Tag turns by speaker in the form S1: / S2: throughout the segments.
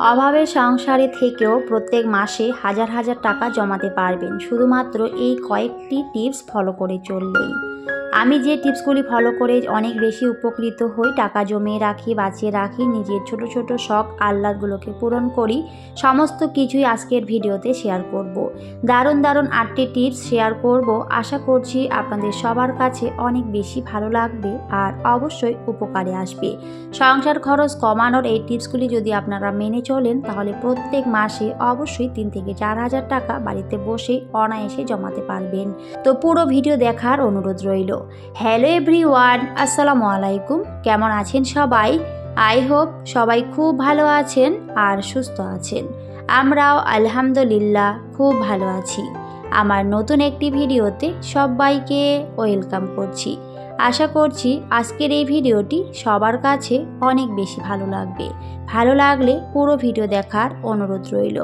S1: অভাবের সংসারে থেকেও প্রত্যেক মাসে হাজার হাজার টাকা জমাতে পারবেন। শুধুমাত্র এই কয়েকটি টিপস ফলো করে চললেই। আমি যে টিপসগুলি ফলো করে অনেক বেশি উপকৃত হই, টাকা জমিয়ে রাখি, বাঁচিয়ে রাখি, নিজের ছোট ছোট শখ, আহ্লাদগুলোকে পূরণ করি, সমস্ত কিছুই আজকের ভিডিওতে শেয়ার করব। দারুণ দারুণ আটটি টিপস শেয়ার করব। আশা করছি আপনাদের সবার কাছে অনেক বেশি ভালো লাগবে আর অবশ্যই উপকারে আসবে। সংসার খরচ কমানোর এই টিপসগুলি যদি আপনারা মেনে চলেন, তাহলে প্রত্যেক মাসে অবশ্যই তিন থেকে চার হাজার টাকা বাড়িতে বসেই অনায়াসে জমাতে পারবেন। তো পুরো ভিডিও দেখার অনুরোধ রইল। হ্যালো এভরিওয়ান আসসালামু আলাইকুম। কেমন আছেন সবাই? আই হোপ সবাই খুব ভালো আছেন আর সুস্থ আছেন। আমরাও আলহামদুলিল্লাহ খুব ভালো আছি। আমার নতুন একটি ভিডিওতে সবাইকে ওয়েলকাম করছি। আশা করছি আজকের এই ভিডিওটি সবার কাছে অনেক বেশি ভালো লাগবে। ভালো লাগলে পুরো ভিডিও দেখার অনুরোধ রইল।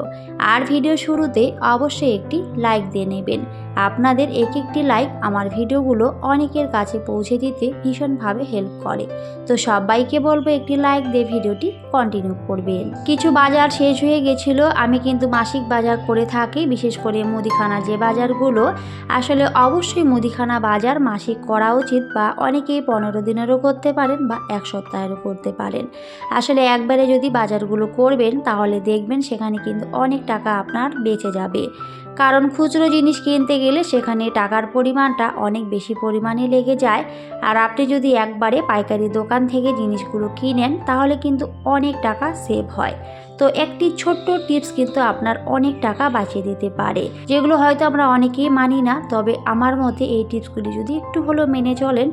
S1: আর ভিডিও শুরুতে অবশ্যই একটি লাইক দিয়ে নেবেন। আপনাদের এক একটি লাইক আমার ভিডিওগুলো অনেকের কাছে পৌঁছে দিতে ভীষণভাবে হেল্প করে। তো সবাইকে বলব একটি লাইক দিয়ে ভিডিওটি কন্টিনিউ করবেন। কিছু বাজার শেষ হয়ে গেছিল, আমি কিন্তু মাসিক বাজার করে থাকি, বিশেষ করে মুদিখানা যে বাজারগুলো। আসলে অবশ্যই মুদিখানা বাজার মাসিক করা উচিত বা অনেকেই পনেরো দিনেরও করতে পারেন বা এক সপ্তাহেরও করতে পারেন। আসলে একবারে যদি বাজারগুলো করবেন, তাহলে দেখবেন সেখানে কিন্তু অনেক টাকা আপনার বেঁচে যাবে। কারণ খুচরো জিনিস কিনতে গেলে সেখানে টাকার পরিমাণটা অনেক বেশি পরিমাণে লেগে যায়। আর আপনি যদি একবারে পাইকারি দোকান থেকে জিনিসগুলো কিনেন, তাহলে কিন্তু অনেক টাকা সেভ হয়। তো একটি ছোট্ট টিপস কিন্তু আপনার অনেক টাকা বাঁচিয়ে দিতে পারে, যেগুলো হয়তো আমরা অনেকেই মানি না। তবে আমার মতে এই টিপসগুলি যদি একটু হলেও মেনে চলেন,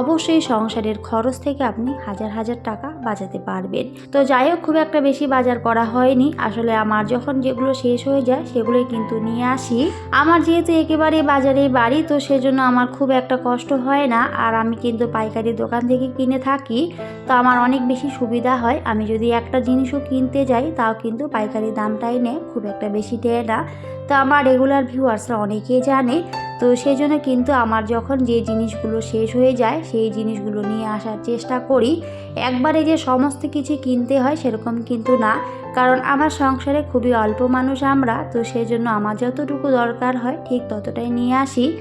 S1: অবশ্যই সংসারের খরচ থেকে আপনি হাজার হাজার টাকা বাঁচাতে পারবেন। তো যাই হোক, খুব একটা বেশি বাজার করা হয়নি। আসলে আমার যখন যেগুলো শেষ হয়ে যায়, সেগুলোই কিন্তু নিয়ে আসি। আমার যেহেতু একেবারে বাজারে বাড়ি, তো সেজন্য আমার খুব একটা কষ্ট হয় না। আর আমি কিন্তু পাইকারি দোকান থেকে কিনে থাকি, তো আমার অনেক বেশি সুবিধা হয়। আমি যদি একটা জিনিসও কিনতে যাই তাও কিন্তু পাইকারি দামটাই নেয়, খুব একটা বেশি দেয় না। তো আমার রেগুলার ভিউয়ার্সরা অনেকেই জানে, তো সেই জন্য কিন্তু আমার যখন যে জিনিসগুলো শেষ হয়ে যায়, সেই জিনিসগুলো নিয়ে আসার চেষ্টা করি। একবারে যে সমস্ত কিছু কিনতে হয়, সেরকম কিন্তু না। কারণ আমার সংসারে খুবই অল্প মানুষ আমরা, তো সেই জন্য আমার যতটুকু দরকার হয়, ঠিক ততটাই নিয়ে আসি।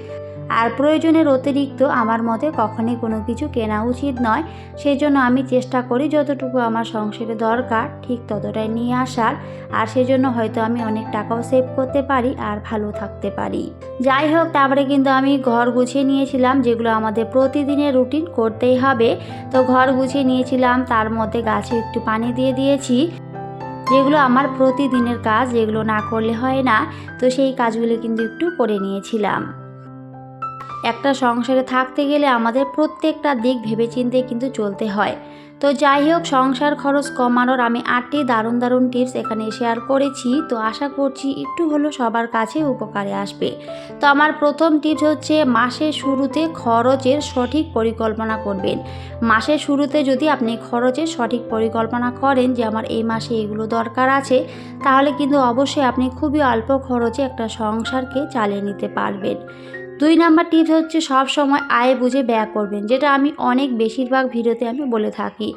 S1: আর প্রয়োজনের অতিরিক্ত আমার মতে কখনই কোনো কিছু কেনা উচিত নয়। সেই জন্য আমি চেষ্টা করি যতটুকু আমার সংসারে দরকার, ঠিক ততটাই নিয়ে আসার। আর সেজন্য হয়তো আমি অনেক টাকাও সেভ করতে পারি আর ভালো থাকতে পারি। যাই হোক, তারপরে কিন্তু আমি ঘর গুছিয়ে নিয়েছিলাম, যেগুলো আমাদের প্রতিদিনের রুটিন করতেই হবে। তো ঘর গুছিয়ে নিয়েছিলাম, তার মধ্যে গাছে একটু পানি দিয়ে দিয়েছি। যেগুলো আমার প্রতিদিনের কাজ, যেগুলো না করলে হয় না। তো সেই কাজগুলো কিন্তু একটু করে নিয়েছিলাম। একটা সংসারে থাকতে গেলে আমাদের প্রত্যেকটা দিক ভেবেচিন্তে কিন্তু চলতে হয়। তো যাই হোক, সংসার খরচ কমানোর আমি আটটি দারুণ দারুণ টিপস এখানে শেয়ার করেছি। তো আশা করছি একটু হলেও সবার কাছে উপকারে আসবে। তো আমার প্রথম টিপস হচ্ছে, মাসের শুরুতে খরচের সঠিক পরিকল্পনা করবেন। মাসের শুরুতে যদি আপনি খরচের সঠিক পরিকল্পনা করেন যে আমার এই মাসে এগুলো দরকার আছে, তাহলে কিন্তু অবশ্যই আপনি খুবই অল্প খরচে একটা সংসারকে চালিয়ে নিতে পারবেন। দুই নাম্বার টিপস হচ্ছে সব সময় আয় বুঝে ব্যয় করবেন, যেটা আমি অনেক বেশিরভাগ ভিডিওতে আমি বলে থাকি।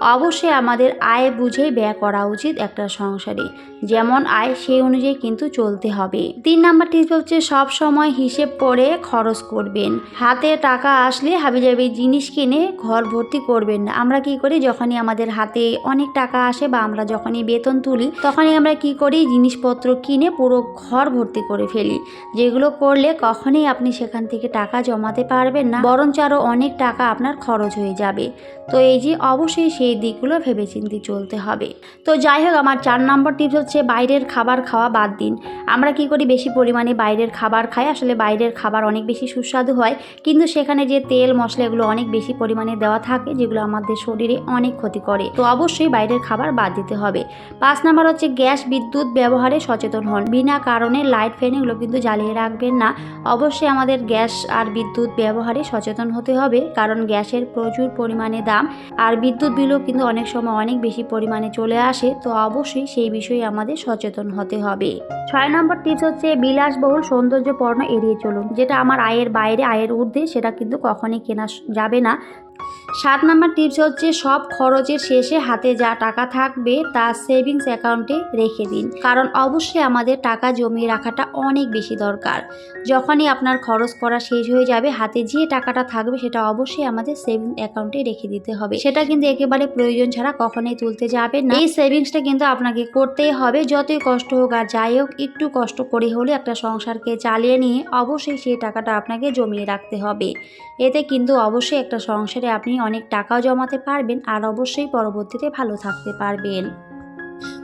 S1: অবশ্যই আমাদের আয় বুঝেই ব্যয় করা উচিত একটা সংসারে। যেমন আয়, সেই অনুযায়ী কিন্তু চলতে হবে। তিন নাম্বার টিপস হচ্ছে, সব সময় হিসেব করে খরচ করবেন। হাতে টাকা আসলে হাবিজাবি জিনিস কিনে ঘর ভর্তি করবেন না। আমরা কি করি? যখনই আমাদের হাতে অনেক টাকা আসে বা আমরা যখনই বেতন তুলি, তখনই আমরা কি করি? জিনিসপত্র কিনে পুরো ঘর ভর্তি করে ফেলি। যেগুলো করলে কখনই আপনি সেখান থেকে টাকা জমাতে পারবেন না, বরঞ্চ আরও অনেক টাকা আপনার খরচ হয়ে যাবে। তো এই যে, অবশ্যই সেই দিকগুলো ভেবেচিন্তে চলতে হবে। তো যাই হোক, আমার চার নম্বর টিপস হচ্ছে বাইরের খাবার খাওয়া বাদ দিন। আমরা কি করি, বেশি পরিমাণে বাইরের খাবার খাই। আসলে বাইরের খাবার অনেক বেশি সুস্বাদু হয়, কিন্তু সেখানে যে তেল মশলা এগুলো অনেক বেশি পরিমাণে দেওয়া থাকে, যেগুলো আমাদের শরীরে অনেক ক্ষতি করে। তো অবশ্যই বাইরের খাবার বাদ দিতে হবে। পাঁচ নাম্বার হচ্ছে গ্যাস বিদ্যুৎ ব্যবহারে সচেতন হন। বিনা কারণে লাইট ফ্যান এগুলো কিন্তু জ্বালিয়ে রাখবেন না। অবশ্যই আমাদের গ্যাস আর বিদ্যুৎ ব্যবহারে সচেতন হতে হবে, কারণ গ্যাসের প্রচুর পরিমাণে দাম। আর বিদ্যুৎ বিলও কিন্তু অনেক সময় অনেক বেশি পরিমাণে চলে আসে, তো অবশ্যই সেই বিষয়ে আমাদের সচেতন হতে হবে। ছয় নম্বর টিপস হচ্ছে বিলাসবহুল সৌন্দর্য পণ্য এড়িয়ে চলুন, যেটা আমার আয়ের বাইরে, আয়ের ঊর্ধ্বে, সেটা কিন্তু কখনই কেনা যাবে না। সাত নাম্বার টিপস হচ্ছে সব খরচের শেষে হাতে যা টাকা থাকবে তা সেভিংস অ্যাকাউন্টে রেখে দিন। কারণ অবশ্যই আমাদের টাকা জমিয়ে রাখাটা অনেক বেশি দরকার। যখনই আপনার খরচ করা শেষ হয়ে যাবে, হাতে যে টাকাটা থাকবে সেটা অবশ্যই আমাদের সেভিংস অ্যাকাউন্টে রেখে দিতে হবে। সেটা কিন্তু একেবারে প্রয়োজন ছাড়া কখনোই তুলতে যাবে না। এই সেভিংসটা কিন্তু আপনাকে করতেই হবে। যতই কষ্ট হোক আর যাই হোক, একটু কষ্ট করে হলে একটা সংসারকে চালিয়ে নিয়ে অবশ্যই সেই টাকাটা আপনাকে জমিয়ে রাখতে হবে। এতে কিন্তু অবশ্যই একটা সংসারে আপনি অনেক টাকাও জমাতে পারবেন আর অবশ্যই পরবর্তীতে ভালো থাকতে পারবেন।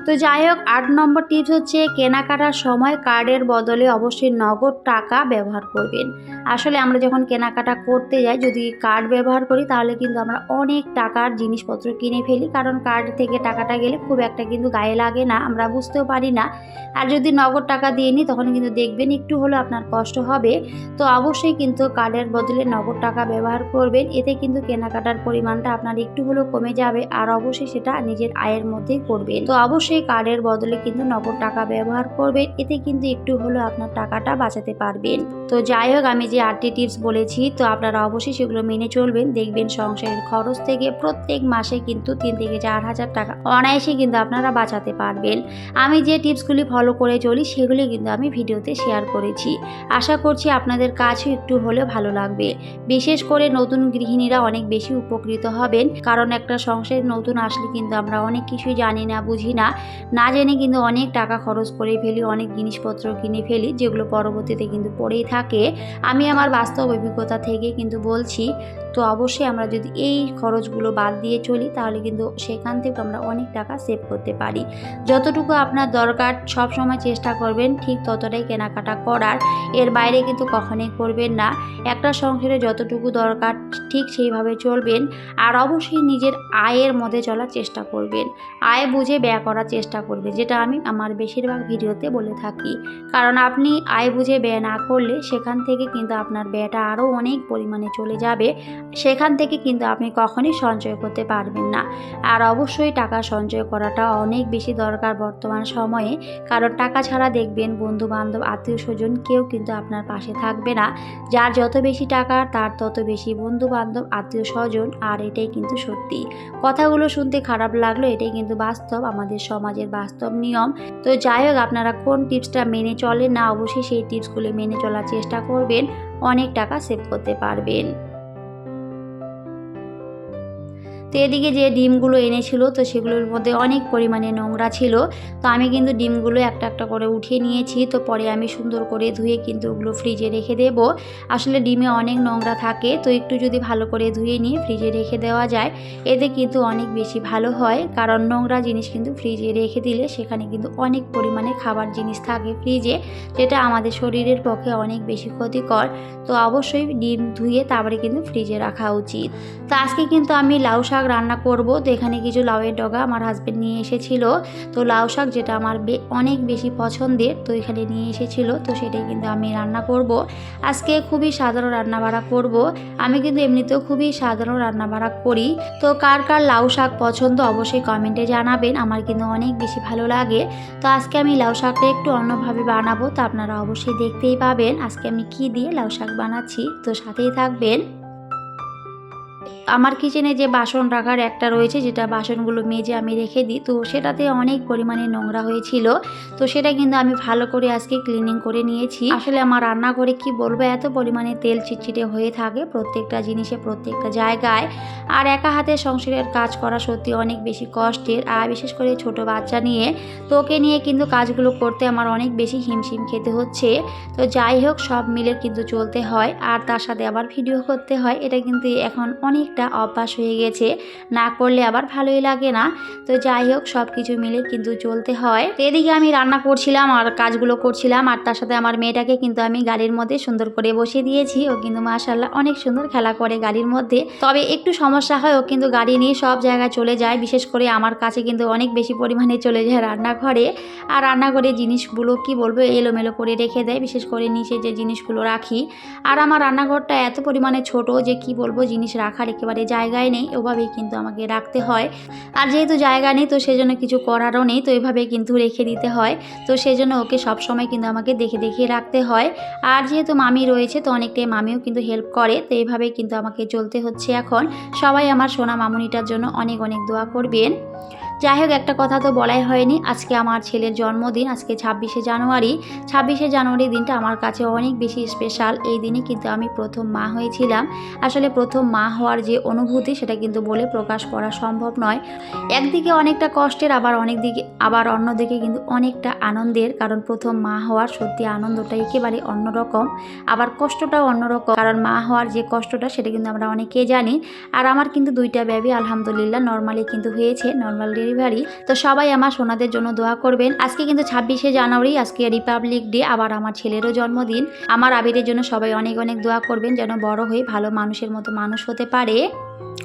S1: তো যাই হোক, আট নম্বর টিপস হচ্ছে কেনাকাটার সময় কার্ডের বদলে অবশ্যই নগদ টাকা ব্যবহার করবেন। আসলে আমরা যখন কেনাকাটা করতে যাই, যদি কার্ড ব্যবহার করি, তাহলে কিন্তু আমরা অনেক টাকার জিনিসপত্র কিনে ফেলি, কারণ কার্ড থেকে টাকাটা গেলে খুব একটা কিন্তু গায়ে লাগে না, আমরা বুঝতেও পারি না। আর যদি নগদ টাকা দিয়ে নিই, তখন কিন্তু দেখবেন একটু হলেও আপনার কষ্ট হবে। তো অবশ্যই কিন্তু কার্ডের বদলে নগদ টাকা ব্যবহার করবেন, এতে কিন্তু কেনাকাটার পরিমাণটা আপনার একটু হলেও কমে যাবে, আর অবশ্যই সেটা নিজের আয়ের মধ্যেই করবেন তো অবশ্যই কার্ডের বদলে কিন্তু নগদ টাকা ব্যবহার করবেন। এতে কিন্তু একটু হলেও আপনার টাকাটা বাঁচাতে পারবেন। তো যাই হোক, আমি যে আটটি টিপস বলেছি, তো আপনারা অবশ্যই সেগুলো মেনে চলবেন। দেখবেন সংসারের খরচ থেকে প্রত্যেক মাসে কিন্তু তিন থেকে চার হাজার টাকা অনায়াসে কিন্তু আপনারা বাঁচাতে পারবেন। আমি যে টিপসগুলি ফলো করে চলি, সেগুলি কিন্তু আমি ভিডিওতে শেয়ার করেছি। আশা করছি আপনাদের কাছেও একটু হলেও ভালো লাগবে। বিশেষ করে নতুন গৃহিণীরা অনেক বেশি উপকৃত হবেন, কারণ একটা সংসারে নতুন আসলে কিন্তু আমরা অনেক কিছুই জানি না, বুঝি না। না জেনে কিন্তু অনেক টাকা খরচ করে ফেলি, অনেক জিনিসপত্র কিনে ফেলি, যেগুলো পরবর্তীতে কিন্তু পড়েই থাকে। আমি আমার বাস্তব অভিজ্ঞতা থেকে কিন্তু বলছি, তো অবশ্যই আমরা যদি এই খরচগুলো বাদ দিয়ে চলি, তাহলে কিন্তু সেখান থেকে আমরা অনেক টাকা সেভ করতে পারি। যতটুকু আপনার দরকার সব সময় চেষ্টা করবেন, ঠিক ততটাই কেনাকাটা করার। এর বাইরে কিন্তু কখনোই করবেন না। একটা সংসারে যতটুকু দরকার, ঠিক সেইভাবে চলবেন। আর অবশ্যই নিজের আয়ের মধ্যে চলার চেষ্টা করবেন। আয় বুঝে ব্যয় করার চেষ্টা করবে, যেটা আমি আমার বেশিরভাগ ভিডিওতে বলে থাকি। কারণ আপনি আয় বুঝে ব্যয় না করলে সেখান থেকে কিন্তু আপনার ব্যয়টা আরও অনেক পরিমাণে চলে যাবে। সেখান থেকে কিন্তু আপনি কখনই সঞ্চয় করতে পারবেন না। আর অবশ্যই টাকা সঞ্চয় করাটা অনেক বেশি দরকার বর্তমান সময়ে। কারণ টাকা ছাড়া দেখবেন বন্ধু বান্ধব আত্মীয় স্বজন কেউ কিন্তু আপনার পাশে থাকবে না। যার যত বেশি টাকা, তার তত বেশি বন্ধু বান্ধব আত্মীয় স্বজন আর এটাই কিন্তু সত্যি। কথাগুলো শুনতে খারাপ লাগল, এটাই কিন্তু বাস্তব আমাদের সমাজের বাস্তব নিয়ম। তো যাই হোক, আপনারা কোন টিপসটা মেনে চলেন না, অবশ্যই সেই টিপসগুলো মেনে চলার চেষ্টা করবেন। অনেক টাকা সেভ করতে পারবেন। তো এদিকে যে ডিমগুলো এনেছিল, তো সেগুলোর মধ্যে অনেক পরিমাণে নোংরা ছিল। তো আমি কিন্তু ডিমগুলো একটা একটা করে উঠিয়ে নিয়েছি। তো পরে আমি সুন্দর করে ধুয়ে কিন্তু ওগুলো ফ্রিজে রেখে দেব। আসলে ডিমে অনেক নোংরা থাকে, তো একটু যদি ভালো করে ধুয়ে নিয়ে ফ্রিজে রেখে দেওয়া যায়, এতে কিন্তু অনেক বেশি ভালো হয়। কারণ নোংরা জিনিস কিন্তু ফ্রিজে রেখে দিলে সেখানে কিন্তু অনেক পরিমাণে খাবার জিনিস থাকে ফ্রিজে, যেটা আমাদের শরীরের পক্ষে অনেক বেশি ক্ষতিকর। তো অবশ্যই ডিম ধুয়ে তারপরে কিন্তু ফ্রিজে রাখা উচিত। তো আজকে কিন্তু আমি লাউ শাক রান্না করব। তো এখানে কিছু লাউয়ের ডগা আমার হাজব্যান্ড নিয়ে এসেছিল। তো লাউ শাক যেটা আমার অনেক বেশি পছন্দের, তো এখানে নিয়ে এসেছিল। তো সেটাই কিন্তু আমি রান্না করব। আজকে খুবই সাধারণ রান্না বাড়া করব। আমি কিন্তু এমনিতেও খুবই সাধারণ রান্না বাড়া করি। তো কার কার লাউ শাক পছন্দ অবশ্যই কমেন্টে জানাবেন। আমার কিন্তু অনেক বেশি ভালো লাগে। তো আজকে আমি লাউ শাকটা একটু অন্যভাবে বানাবো। তো আপনারা অবশ্যই দেখতেই পাবেন। আজকে আমি কি দিয়ে লাউ শাক বানাচ্ছি। তো সাথেই থাকবেন। আমার কিচেনে যে বাসন রাখার একটা রয়েছে, যেটা বাসনগুলো মেজে আমি রেখে দিই, তো সেটাতে অনেক পরিমাণে নোংরা হয়েছিল। তো সেটা কিন্তু আমি ভালো করে আজকে ক্লিনিং করে নিয়েছি। আসলে আমার রান্নাঘরে কি বলব, এত পরিমাণে তেল চিটচিটে হয়ে থাকে প্রত্যেকটা জিনিসে, প্রত্যেকটা জায়গায়। আর একা হাতে সংসারের কাজ করা সত্যি অনেক বেশি কষ্টের। আর বিশেষ করে ছোট বাচ্চা নিয়ে, তো ওকে নিয়ে কিন্তু কাজগুলো করতে আমার অনেক বেশি হিমশিম খেতে হচ্ছে। তো যাই হোক, সব মিলে কিন্তু চলতে হয়। আর তার সাথে আবার ভিডিও করতে হয়। এটা কিন্তু এখন অনেকটা অভ্যাস হয়ে গেছে। না করলে আবার ভালোই লাগে না। তো যাই হোক সব কিছু মিলে কিন্তু চলতে হয়। এদিকে আমি রান্না করছিলাম আর কাজগুলো করছিলাম আর তার সাথে আমার মেয়েটাকে কিন্তু আমি গাড়ির মধ্যে সুন্দর করে বসিয়ে দিয়েছি। ও কিন্তু মাশাল্লাহ অনেক সুন্দর খেলা করে গাড়ির মধ্যে। তবে একটু সমস্যা হয়, ও কিন্তু গাড়ি নিয়ে সব জায়গায় চলে যায়। বিশেষ করে আমার কাছে কিন্তু অনেক বেশি পরিমাণে চলে যায় রান্নাঘরে। আর রান্নাঘরে জিনিসগুলো কি বলব, এলোমেলো করে রেখে দেয়। বিশেষ করে নিচে যে জিনিসগুলো রাখি। আর আমার রান্নাঘরটা এত পরিমাণে ছোট যে কি বলব, জিনিস রাখার একেবারে জায়গায় নেই, ওভাবেই কিন্তু আমাকে রাখতে হয়। আর যেহেতু জায়গা নেই, তো সেজন্য কিছু করারও নেই, তো এভাবে কিন্তু রেখে দিতে হয়। তো সেজন্য ওকে সবসময় কিন্তু আমাকে দেখে দেখে রাখতে হয়। আর যেহেতু মামি রয়েছে, তো অনেকটাই মামিও কিন্তু হেল্প করে, তো এইভাবেই কিন্তু আমাকে চলতে হচ্ছে এখন। সবাই আমার সোনা মামুনিটার জন্য অনেক অনেক দোয়া করবেন। যাই হোক একটা কথা তো বলাই হয়নি। আজকে আমার ছেলের জন্মদিন, আজকে ছাব্বিশে জানুয়ারি। ছাব্বিশে জানুয়ারি দিনটা আমার কাছে অনেক বেশি স্পেশাল এই দিনে কিন্তু আমি প্রথম মা হয়েছিলাম। আসলে প্রথম মা হওয়ার যে অনুভূতি, সেটা কিন্তু বলে প্রকাশ করা সম্ভব নয়। একদিকে অনেকটা কষ্টের, আবার অনেক দিকে, আবার অন্যদিকে কিন্তু অনেকটা আনন্দের। কারণ প্রথম মা হওয়ার সত্যি আনন্দটা একেবারে অন্যরকম। আবার কষ্টটাও অন্যরকম। কারণ মা হওয়ার যে কষ্টটা, সেটা কিন্তু আমরা অনেকেই জানি। আর আমার কিন্তু দুইটা বেবি আলহামদুলিল্লাহ নর্মালি কিন্তু হয়েছে। Normal delivery. তো সবাই আমার সোনাদের জন্য দোয়া করবেন। আজকে কিন্তু ছাব্বিশে জানুয়ারি, আজকে রিপাবলিক ডে, আবার আমার ছেলেরও জন্মদিন। আমার আবিরের জন্য সবাই অনেক অনেক দোয়া করবেন যেন বড় হয়ে ভালো মানুষের মতো মানুষ হতে পারে।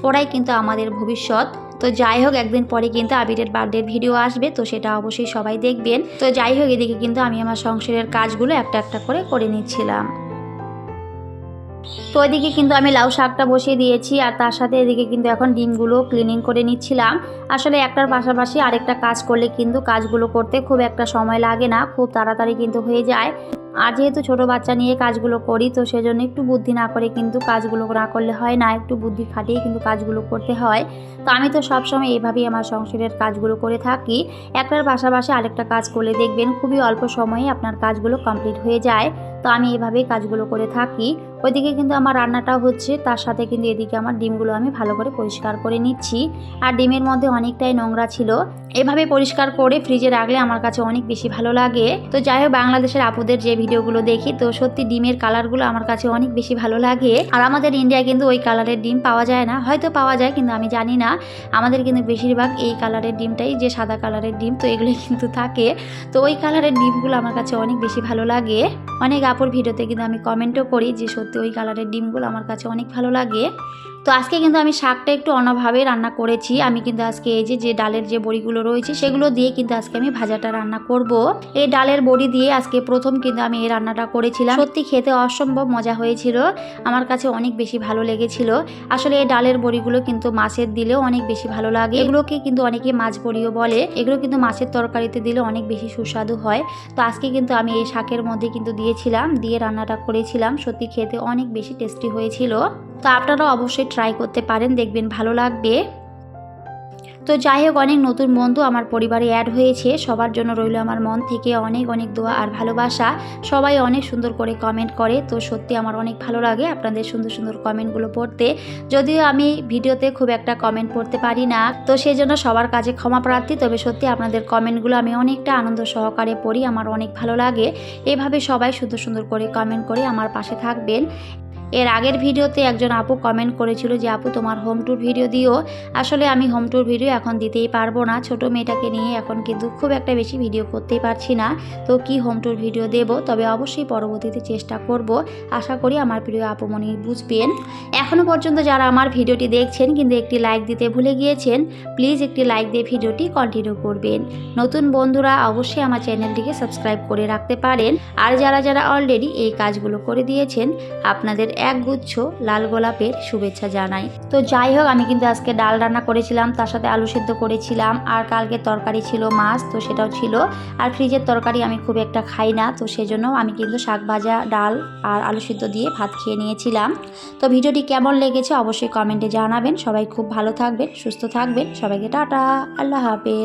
S1: ওরাই কিন্তু আমাদের ভবিষ্যৎ। তো যাই হোক, একদিন পরে কিন্তু আবিরের বার্থডের ভিডিও আসবে, তো সেটা অবশ্যই সবাই দেখবেন। তো যাই হোক, এদিকে কিন্তু আমি আমার সংসারের কাজগুলো একটা একটা করে করে নিচ্ছিলাম। তো এদিকে কিন্তু আমি লাউ শাকটা বসিয়ে দিয়েছি, আর তার সাথে এদিকে কিন্তু এখন ডিমগুলো ক্লিনিং করে নিচ্ছিলাম। আসলে একটার পাশাপাশি আরেকটা কাজ করলে কিন্তু কাজগুলো করতে খুব একটা সময় লাগে না, খুব তাড়াতাড়ি কিন্তু হয়ে যায়। আর যেহেতু ছোট বাচ্চা নিয়ে কাজগুলো করি, তো সেজন্য একটু বুদ্ধি না করে কিন্তু কাজগুলো না করলে হয় না, একটু বুদ্ধি খাটিয়ে কিন্তু কাজগুলো করতে হয়। তো আমি তো সবসময় এইভাবেই আমার সংসারের কাজগুলো করে থাকি। একটার পাশাপাশি আরেকটা কাজ করলে দেখবেন খুবই অল্প সময়ে আপনার কাজগুলো কমপ্লিট হয়ে যায়। তো আমি এভাবেই কাজগুলো করে থাকি। ওইদিকে কিন্তু আমার রান্নাটা হচ্ছে, তার সাথে কিন্তু এদিকে আমার ডিমগুলো আমি ভালো করে পরিষ্কার করে নিচ্ছি। আর ডিমের মধ্যে অনেকটাই নোংরা ছিল। এভাবে পরিষ্কার করে ফ্রিজে রাখলে আমার কাছে অনেক বেশি ভালো লাগে। তো যাই হোক, বাংলাদেশের আপুদের যে ভিডিওগুলো দেখি, তো সত্যি ডিমের কালারগুলো আমার কাছে অনেক বেশি ভালো লাগে। আর আমাদের ইন্ডিয়ায় কিন্তু ওই কালারের ডিম পাওয়া যায় না। হয়তো পাওয়া যায়, কিন্তু আমি জানি না। আমাদের কিন্তু বেশিরভাগ এই কালারের ডিমটাই যে সাদা কালারের ডিম, তো এগুলো কিন্তু থাকে। তো ওই কালারের ডিমগুলো আমার কাছে অনেক বেশি ভালো লাগে। অনেক আপুর ভিডিওতে কিন্তু আমি কমেন্টও করি যে সত্যি ওই কালারের ডিমগুলো আমার কাছে অনেক ভালো লাগে। তো আজকে কিন্তু আমি শাকটা একটু অন্যভাবে রান্না করেছি। আমি কিন্তু আজকে এই যে যে ডালের যে বড়িগুলো রয়েছে, সেগুলো দিয়ে কিন্তু আজকে আমি ভাজাটা রান্না করব। এই ডালের বড়ি দিয়ে আজকে প্রথম কিন্তু আমি এই রান্নাটা করেছিলাম। সত্যি খেতে অসম্ভব মজা হয়েছিল। আমার কাছে অনেক বেশি ভালো লেগেছিল। আসলে এই ডালের বড়িগুলো কিন্তু মাছের দিলেও অনেক বেশি ভালো লাগে। এগুলোকে কিন্তু অনেকে মাছ বড়িও বলে। এগুলো কিন্তু মাছের তরকারিতে দিলে অনেক বেশি সুস্বাদু হয়। তো আজকে কিন্তু আমি এই শাকের মধ্যে কিন্তু দিয়েছিলাম, দিয়ে রান্নাটা করেছিলাম। সত্যি খেতে অনেক বেশি টেস্টি হয়েছিল। তো আপনারাও অবশ্যই ট্রাই করতে পারেন, দেখবেন ভালো লাগবে। তো যাই হোক, অনেক নতুন বন্ধু আমার পরিবারে অ্যাড হয়েছে। সবার জন্য রইল আমার মন থেকে অনেক অনেক দোয়া আর ভালোবাসা। সবাই অনেক সুন্দর করে কমেন্ট করে। তো সত্যি আমার অনেক ভালো লাগে আপনাদের সুন্দর সুন্দর কমেন্টগুলো পড়তে। যদিও আমি ভিডিওতে খুব একটা কমেন্ট পড়তে পারি না। তো সেই জন্য সবার কাছে ক্ষমা প্রার্থী। তবে সত্যি আপনাদের কমেন্টগুলো আমি অনেকটা আনন্দ সহকারে পড়ি। আমার অনেক ভালো লাগে। এভাবে সবাই সুন্দর সুন্দর করে কমেন্ট করে আমার পাশে থাকবেন। এর আগের ভিডিওতে একজন আপু কমেন্ট করেছিল যে, আপু, তোমার হোম ট্যুর ভিডিও দিও। আসলে আমি হোম ট্যুর ভিডিও এখন দিতেই পারব না। ছোট মেয়েটাকে নিয়ে এখন কিন্তু খুব একটা বেশি ভিডিও করতেই পারছি না। তো কি হোম ট্যুর ভিডিও দেব? তবে অবশ্যই পরবর্তীতে চেষ্টা করব। আশা করি আমার প্রিয় আপুমনি বুঝবেন। এখনও পর্যন্ত যারা আমার ভিডিওটি দেখছেন, কিন্তু একটি লাইক দিতে ভুলে গিয়েছেন প্লিজ একটি লাইক দিয়ে ভিডিওটি কন্টিনিউ করবেন। নতুন বন্ধুরা অবশ্যই আমার চ্যানেলটিকে সাবস্ক্রাইব করে রাখতে পারেন। আর যারা যারা অলরেডি এই কাজগুলো করে দিয়েছেন, আপনাদের এক গুচ্ছ লাল গোলাপের শুভেচ্ছা জানাই। তো যাই হোক, আমি কিন্তু আজকে ডাল রান্না করেছিলাম, তার সাথে আলু সেদ্ধ করেছিলাম, আর কালকে তরকারি ছিল মাছ, তো সেটাও ছিল। আর ফ্রিজের তরকারি আমি খুব একটা খাই না, তো সেজন্য আমি কিন্তু শাক ভাজা, ডাল আর আলু সিদ্ধ দিয়ে ভাত খেয়ে নিয়েছিলাম। তো ভিডিওটি কেমন লেগেছে অবশ্যই কমেন্টে জানাবেন। সবাই খুব ভালো থাকবেন, সুস্থ থাকবেন। সবাইকে টাটা, আল্লাহ হাফেজ।